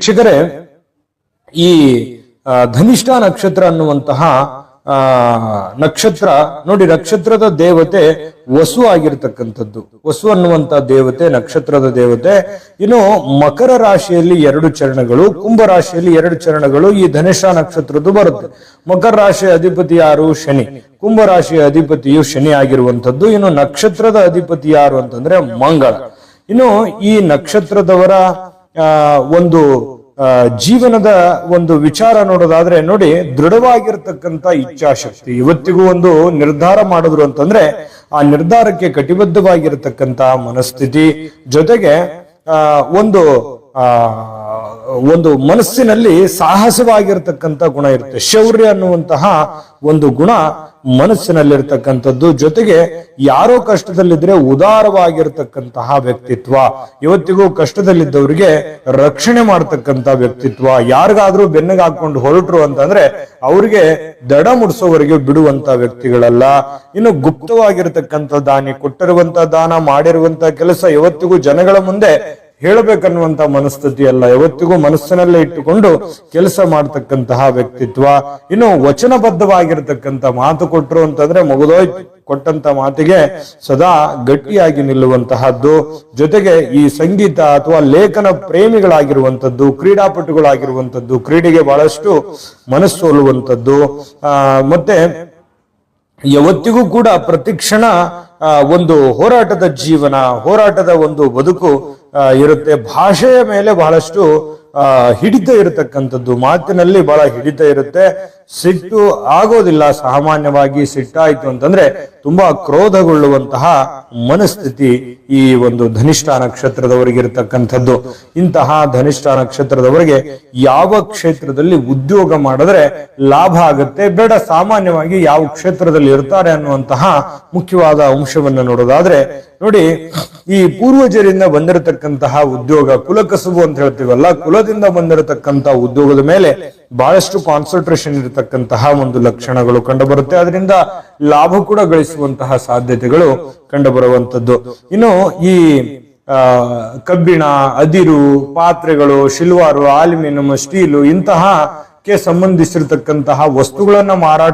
ವೀಕ್ಷಕರೇ, ಈ ಧನಿಷ್ಠ ನಕ್ಷತ್ರ ಅನ್ನುವಂತಹ ನಕ್ಷತ್ರ, ನೋಡಿ ನಕ್ಷತ್ರದ ದೇವತೆ ವಸು ಆಗಿರ್ತಕ್ಕಂಥದ್ದು. ವಸು ಅನ್ನುವಂತ ದೇವತೆ, ನಕ್ಷತ್ರದ ದೇವತೆ. ಇನ್ನು ಮಕರ ರಾಶಿಯಲ್ಲಿ ಎರಡು ಚರಣಗಳು, ಕುಂಭ ರಾಶಿಯಲ್ಲಿ ಎರಡು ಚರಣಗಳು, ಈ ಧನಿಷ್ಠ ನಕ್ಷತ್ರದ್ದು ಬರುತ್ತೆ. ಮಕರ ರಾಶಿಯ ಅಧಿಪತಿ ಯಾರು? ಶನಿ. ಕುಂಭ ರಾಶಿಯ ಅಧಿಪತಿಯು ಶನಿ ಆಗಿರುವಂತದ್ದು ಇನ್ನು ನಕ್ಷತ್ರದ ಅಧಿಪತಿ ಯಾರು ಅಂತಂದ್ರೆ ಮಂಗಳ. ಇನ್ನು ಈ ನಕ್ಷತ್ರದವರ ಒಂದು ಜೀವನದ ಒಂದು ವಿಚಾರ ನೋಡೋದಾದ್ರೆ ನೋಡಿ, ದೃಢವಾಗಿರ್ತಕ್ಕಂಥ ಇಚ್ಛಾಶಕ್ತಿ. ಇವತ್ತಿಗೂ ಒಂದು ನಿರ್ಧಾರ ಮಾಡಿದ್ರು ಅಂತಂದ್ರೆ, ಆ ನಿರ್ಧಾರಕ್ಕೆ ಕಟಿಬದ್ಧವಾಗಿರತಕ್ಕಂಥ ಮನಸ್ಥಿತಿ ಜೊತೆಗೆ ಒಂದು ಒಂದು ಮನಸ್ಸಿನಲ್ಲಿ ಸಾಹಸವಾಗಿರ್ತಕ್ಕಂಥ ಗುಣ ಇರುತ್ತೆ. ಶೌರ್ಯ ಅನ್ನುವಂತಹ ಒಂದು ಗುಣ ಮನಸ್ಸಿನಲ್ಲಿರ್ತಕ್ಕಂಥದ್ದು. ಜೊತೆಗೆ ಯಾರೋ ಕಷ್ಟದಲ್ಲಿದ್ರೆ ಉದಾರವಾಗಿರ್ತಕ್ಕಂತಹ ವ್ಯಕ್ತಿತ್ವ. ಇವತ್ತಿಗೂ ಕಷ್ಟದಲ್ಲಿದ್ದವರಿಗೆ ರಕ್ಷಣೆ ಮಾಡ್ತಕ್ಕಂಥ ವ್ಯಕ್ತಿತ್ವ. ಯಾರಿಗಾದ್ರೂ ಬೆನ್ನಿಗೆ ಹಾಕೊಂಡು ಹೊರಟ್ರು ಅಂತಂದ್ರೆ ಅವ್ರಿಗೆ ದಡ ಮುಡಿಸೋವರೆಗೆ ಬಿಡುವಂತ ವ್ಯಕ್ತಿಗಳಲ್ಲ. ಇನ್ನು ಗುಪ್ತವಾಗಿರ್ತಕ್ಕಂಥ ದಾನಿ ಕೊಟ್ಟಿರುವಂತ ದಾನ ಮಾಡಿರುವಂತ ಕೆಲಸ ಇವತ್ತಿಗೂ ಜನಗಳ ಮುಂದೆ ಹೇಳಬೇಕನ್ನುವಂತ ಮನಸ್ಥಿತಿ ಅಲ್ಲ. ಯಾವತ್ತಿಗೂ ಮನಸ್ಸಿನಲ್ಲೇ ಇಟ್ಟುಕೊಂಡು ಕೆಲಸ ಮಾಡ್ತಕ್ಕಂತಹ ವ್ಯಕ್ತಿತ್ವ, ಇನ್ನು ವಚನಬದ್ಧವಾಗಿರ್ತಕ್ಕಂಥ ಮಾತು ಕೊಟ್ಟರು ಅಂತಂದ್ರೆ ಮುಗಿದೋಯ್ತು ಕೊಟ್ಟಂತ ಮಾತಿಗೆ ಸದಾ ಗಟ್ಟಿಯಾಗಿ ನಿಲ್ಲುವಂತಹದ್ದು, ಜೊತೆಗೆ ಈ ಸಂಗೀತ ಅಥವಾ ಲೇಖನ ಪ್ರೇಮಿಗಳಾಗಿರುವಂತದ್ದು, ಕ್ರೀಡಾಪಟುಗಳಾಗಿರುವಂತದ್ದು, ಕ್ರೀಡೆಗೆ ಬಹಳಷ್ಟು ಮನಸ್ಸೋಲುವಂಥದ್ದು ಮತ್ತೆ ಯಾವತ್ತಿಗೂ ಕೂಡ ಪ್ರತಿಕ್ಷಣ ಒಂದು ಹೋರಾಟದ ಜೀವನ, ಹೋರಾಟದ ಒಂದು ಬದುಕು ಇರುತ್ತೆ. ಭಾಷೆಯ ಮೇಲೆ ಬಹಳಷ್ಟು ಹಿಡಿತ ಇರತಕ್ಕಂಥದ್ದು. ಮಾತಿನಲ್ಲಿ ಬಹಳ ಹಿಡಿತ ಇರುತ್ತೆ. ಸಿಟ್ಟು ಆಗೋದಿಲ್ಲ, ಸಾಮಾನ್ಯವಾಗಿ ಸಿಟ್ಟಾಯ್ತು ಅಂತಂದ್ರೆ ತುಂಬಾ ಕ್ರೋಧಗೊಳ್ಳುವಂತಹ ಮನಸ್ಥಿತಿ ಈ ಒಂದು ಧನಿಷ್ಠ ನಕ್ಷತ್ರದವರಿಗೆ ಇರತಕ್ಕಂಥದ್ದು ಇಂತಹ ಧನಿಷ್ಠ ನಕ್ಷತ್ರದವರಿಗೆ ಯಾವ ಕ್ಷೇತ್ರದಲ್ಲಿ ಉದ್ಯೋಗ ಮಾಡಿದ್ರೆ ಲಾಭ ಆಗುತ್ತೆ, ಬೇಡ, ಸಾಮಾನ್ಯವಾಗಿ ಯಾವ ಕ್ಷೇತ್ರದಲ್ಲಿ ಇರ್ತಾರೆ ಅನ್ನುವಂತಹ ಮುಖ್ಯವಾದ ಅಂಶವನ್ನು ನೋಡೋದಾದ್ರೆ, ನೋಡಿ, ಈ ಪೂರ್ವಜರಿಂದ ಬಂದಿರತಕ್ಕಂತಹ ಉದ್ಯೋಗ, ಕುಲಕಸುಬು ಅಂತ ಹೇಳ್ತೀವಲ್ಲ, ಕುಲದಿಂದ ಬಂದಿರತಕ್ಕಂತಹ ಉದ್ಯೋಗದ ಮೇಲೆ ಬಹಳಷ್ಟು ಕಾನ್ಸಂಟ್ರೇಷನ್ ಇರತಕ್ಕಂತಹ ಒಂದು ಲಕ್ಷಣಗಳು ಕಂಡುಬರುತ್ತೆ. ಅದರಿಂದ ಲಾಭ ಕೂಡ ಗಳಿಸುವಂತಹ ಸಾಧ್ಯತೆಗಳು ಕಂಡುಬರುವಂತದ್ದು ಇನ್ನು ಈ ಕಬ್ಬಿಣ, ಅದಿರು, ಪಾತ್ರೆಗಳು, ಶಿಲ್ವಾರು ಆಲ್ಯೂಮಿನಿಯಂ ಸ್ಟೀಲು ಇಂತಹ ಕ್ಕೆ ಸಂಬಂಧಿಸಿರತಕ್ಕಂತಹ ವಸ್ತುಗಳನ್ನ ಮಾರಾಟ